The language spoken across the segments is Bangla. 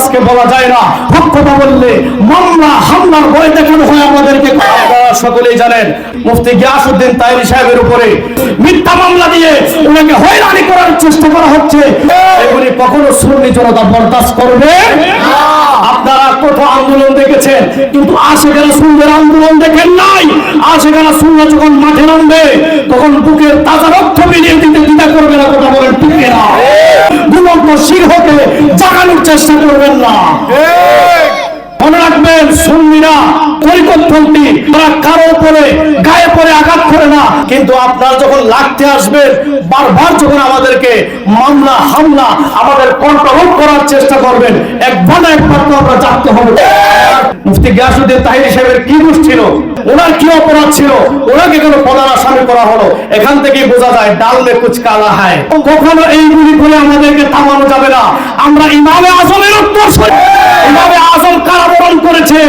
আজকে বলা যায় না। হক কথা বললে মামলা, হামলার ভয় দেখানো হয় আমাদেরকে। সকলেই জানেন, মুফতি গিয়াসউদ্দিন তাইরি সাহেবের উপরে মিথ্যা মামলা দিয়ে ওনাকে হয়রানি করার চেষ্টা করা হচ্ছে। এগুলি কখনো সুন্নি জনতা বরদাস্ত করবে আপনারা কত আন্দোলন দেখেছেন, কিন্তু আশেখানা সুন্দর আন্দোলন দেখেন নাই। আশেখানা সুন্দর যখন মাঠে নামবে, তখন বুকের তাজা রক্ত করবেন না মনে রাখবেন সুন্নিরা পরিকল্পনটি তারা কারও উপরে গায়ে পরে আঘাত করে না। কিন্তু আপনারা যখন লাগতে আসবেন বারবার যখন আমাদেরকে মামলা হামলা আমাদের কন্ট্রোল করার চেষ্টা করবেন একবার একবার তো আমরা জানতে হবে। মুফতি গিয়াসুদ্দিন তাহির সাহেবের কি দোষ ছিল? ওনার কি অপরাধ ছিল? ওনাকে কেন প্রধান আসামি করা হলো? এখান থেকেই বোঝা যায় ডাল মে কুচ কালা হয়। কখনো এইগুলি করে আমাদেরকে থামানো যাবে না। আমরা ইমামে আজমের উত্তর ইমামে আজম কারাবরণ করেছেন?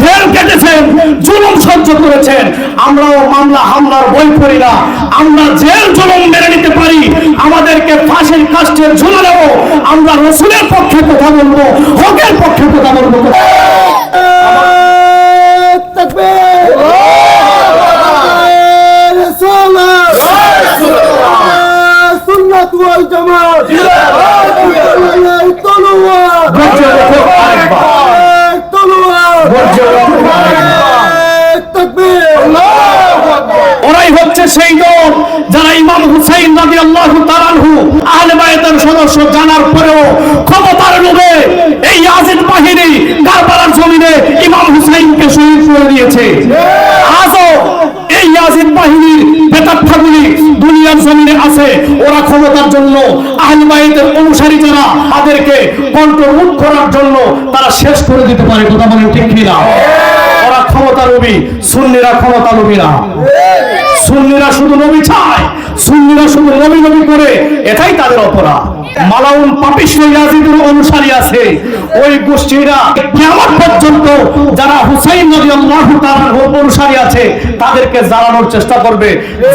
জেল কেটেছেন, জুলুম সহ্য করেছেন। আমরাও মামলা, হামলার বই করি না। আমরা জেল জুলুম মেনে নিতে পারি। আমাদেরকে ফাঁসির কাস্টে ঝুলে দেব আমরা রসুলের পক্ষে কথা বলব, হকের পক্ষে কথা বলব। ওরাই হচ্ছে সেই দল যারা ইমাম হুসাইন রাজি আল্লাহ তালানহু আহলে সদস্য জানার পরেও ক্ষমতার লোভে এই ইয়াজিদ বাহিনী কারবালার জমিনে ইমাম হুসাইনকে শহীদ করে দিয়েছে। আজও এই ইয়াজিদ বাহিনীর বেতাত্থাগুলি দুনিয়ার জমিনে আছে। ওরা ক্ষমতার জন্য বায়তের অনুসারী যারা তাদেরকে কন্ট্রোল করার জন্য তারা শেষ করে দিতে পারে, কথা বলেন ঠিক কিনা? ওরা ক্ষমতা লোভী, সুন্নিরা ক্ষমতা রবিরা সুন্নিরা শুধু নবী চায়, সুন্নিরা শুধু নবী নবী করে, এটাই তাদের অপরাধ। মালাউন পাপিষ্ট ইয়াজিদের অনুসারী আছে। ওই গোষ্ঠীরা কিয়ামত পর্যন্ত যারা হুসাইন নবী আল্লাহ তাআলার অনুসারী আছে, তাদেরকে জ্বালানোর চেষ্টা করবে,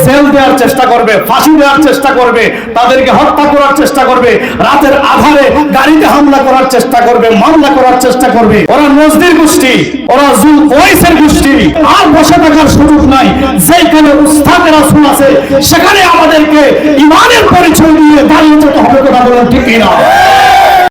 জেল দেওয়ার চেষ্টা করবে, ফাঁসি দেওয়ার চেষ্টা করবে, তাদেরকে হত্যা করার চেষ্টা করবে, রাতের আধারে গাড়িতে হামলা করার চেষ্টা করবে, মামলা করার চেষ্টা করবে। ওরা নজদির গোষ্ঠী, ওরা জুল ওয়াইসের গোষ্ঠী, আর বসে থাকার সুযোগ নাই। যেখানে উস্তাদের রাসূল আছে, সেখানে আমাদেরকে ইমানের পরিচয় দিয়ে দাঁড়িয়ে যেতে হবে কথা বলেন ঠিক না